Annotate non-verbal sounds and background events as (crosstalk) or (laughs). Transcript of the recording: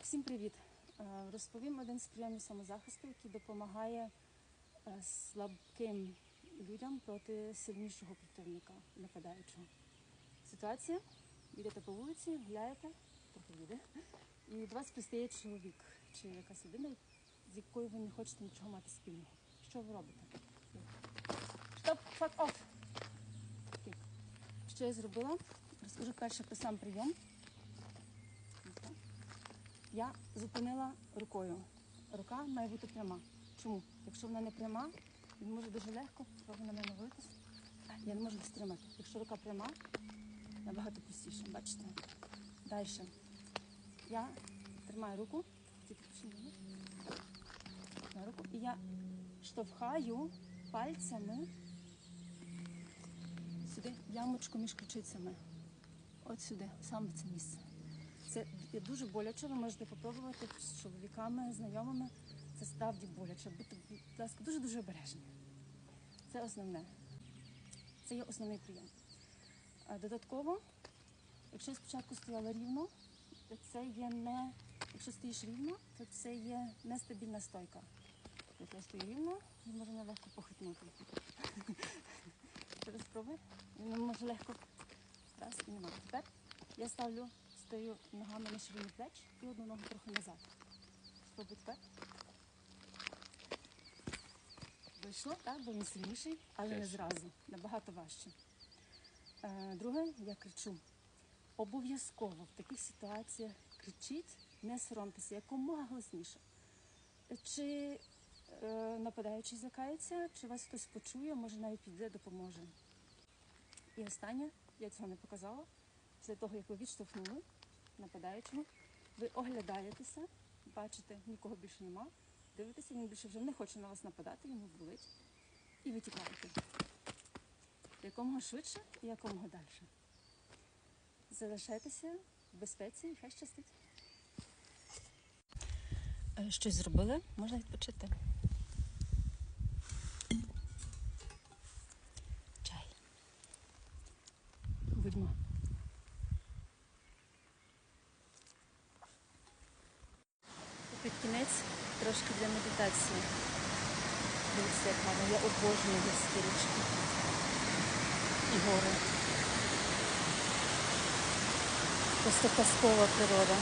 Всім привіт! Е, Розповім один з прийомів самозахисту, який допомагає е, слабким людям проти сильнішого противника, нападаючого. Ситуація: йдете по вулиці, гуляєте, трохи їде, і до вас пристає чоловік чи якась людина, з якою ви не хочете нічого мати спільного. Що ви робите? Стоп, fuck off! Що я зробила? Розкажу перше про сам прийом. Я зупинила рукою. Рука має бути пряма. Чому? Якщо вона не пряма, він може дуже легко на мене вилитись. Я не можу стримати. Якщо рука пряма, набагато простіше. Бачите? Далі. Я тримаю руку. Тримаю руку, і я штовхаю пальцями сюди ямочку між ключицями. От сюди, саме це місце. Це дуже боляче, ви можете попробувати з чоловіками, знайомими. Це справді боляче. Будьте, будь ласка, дуже-дуже обережні. Це основне. Це є основний прийом. Додатково, якщо я спочатку стояла рівно, то це є не. Якщо стоїш рівно, то це є нестабільна стойка. Як я стою рівно, (laughs) він може легко похитнути. Спробуй. Він може легко. Раз і нема. Тепер я ставлю, стою ногами на ширині плеч і одну ногу трохи назад. Спробуй тепер. Вийшло, так, бо він сильніший, але не зразу. Набагато важче. Е, Друге, я кричу. Обов'язково в таких ситуаціях кричіть, не соромтеся, якомога голосніше. Чи е, нападаючий злякається, чи вас хтось почує, може навіть піде, допоможе. І останнє, я цього не показала. Після того, як ви відштовхнули нападаючого, ви оглядаєтеся, бачите, нікого більше нема, дивитеся, він більше вже не хоче на вас нападати, йому болить. І ви тікаєте. Якомога швидше і якомога далі. Залишайтеся в безпеці і хай щастить. Е, Щось зробили, можна відпочити. Чай. Будьмо. Під кінець трошки для медитації. Дивіться, як гарно. Я обожнюю гірські річки і гори. Просто казкова природа.